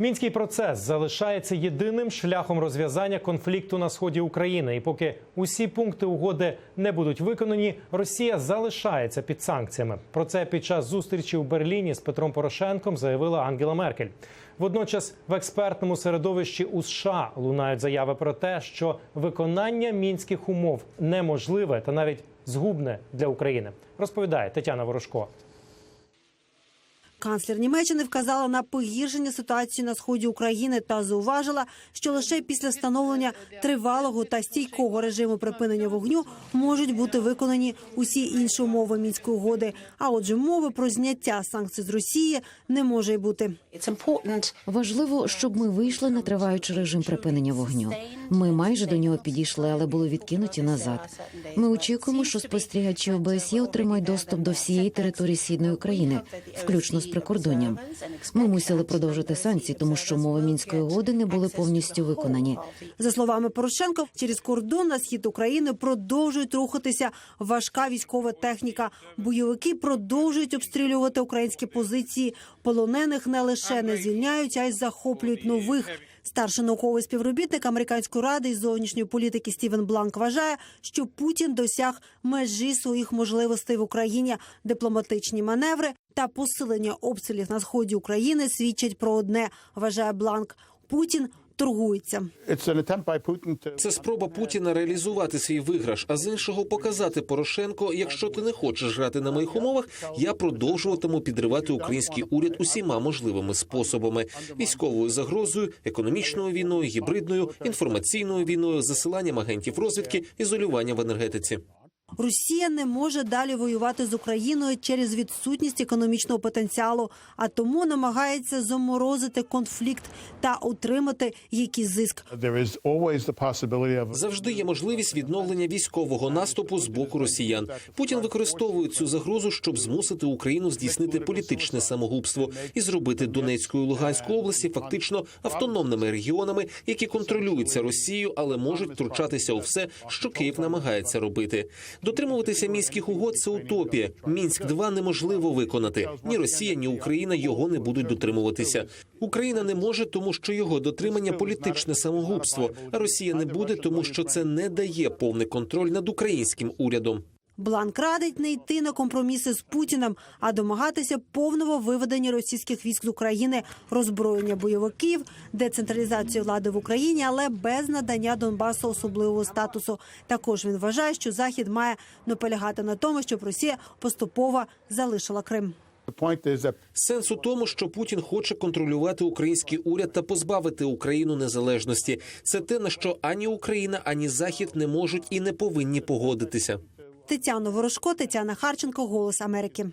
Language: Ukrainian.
Мінський процес залишається єдиним шляхом розв'язання конфлікту на сході України. І поки усі пункти угоди не будуть виконані, Росія залишається під санкціями. Про це під час зустрічі у Берліні з Петром Порошенком заявила Ангела Меркель. Водночас в експертному середовищі у США лунають заяви про те, що виконання мінських умов неможливе та навіть згубне для України. Розповідає Тетяна Ворожко. Канцлер Німеччини вказала на погіршення ситуації на сході України та зауважила, що лише після встановлення тривалого та стійкого режиму припинення вогню можуть бути виконані усі інші умови мінської угоди. А отже, мови про зняття санкцій з Росії не може й бути. Важливо, щоб ми вийшли на триваючий режим припинення вогню. Ми майже до нього підійшли, але були відкинуті назад. Ми очікуємо, що спостерігачі ОБСЄ отримають доступ до всієї території східної України, включно з прикордонням. Ми мусили продовжити санкції, тому що умови мінської угоди не були повністю виконані. За словами Порошенка, через кордон на схід України продовжують рухатися важка військова техніка. Бойовики продовжують обстрілювати українські позиції. Полонених не лише не звільняють, а й захоплюють нових. Старший науковий співробітник американської ради із зовнішньої політики Стівен Бланк вважає, що Путін досяг межі своїх можливостей в Україні. Дипломатичні маневри та посилення обстрілів на сході України свідчать про одне. Вважає Бланк. Путін to Це спроба Путіна реалізувати свій виграш, а з іншого показати Порошенко: якщо ти не хочеш грати на моїх умовах, я продовжуватиму підривати український уряд усіма можливими способами: військовою загрозою, економічною війною, гібридною, інформаційною війною, засиланням агентів розвідки, ізолюванням в енергетиці. Росія не може далі воювати з Україною через відсутність економічного потенціалу, а тому намагається заморозити конфлікт та отримати якийсь зиск. Завжди є можливість відновлення військового наступу з боку росіян. Путін використовує цю загрозу, щоб змусити Україну здійснити політичне самогубство і зробити Донецьку і Луганську області фактично автономними регіонами, які контролюються Росією, але можуть втручатися у все, що Київ намагається робити. Дотримуватися мінських угод це утопія. Мінськ 2 неможливо виконати. Ні Росія, ні Україна його не будуть дотримуватися. Україна не може, тому що його дотримання політичне самогубство. А Росія не буде, тому що це не дає повний контроль над українським урядом. Бланк радить не йти на компроміси з Путіним, а домагатися повного виведення російських військ з України, роззброєння бойовиків, децентралізацію влади в Україні, але без надання Донбасу особливого статусу. Також він вважає, що Захід має наполягати на тому, щоб Росія поступово залишила Крим. Сенс у тому, що Путін хоче контролювати український уряд та позбавити Україну незалежності. Це те на що ані Україна, ані Захід не можуть і не повинні погодитися. Тетяна Ворожко, Тетяна Харченко, Голос Америки.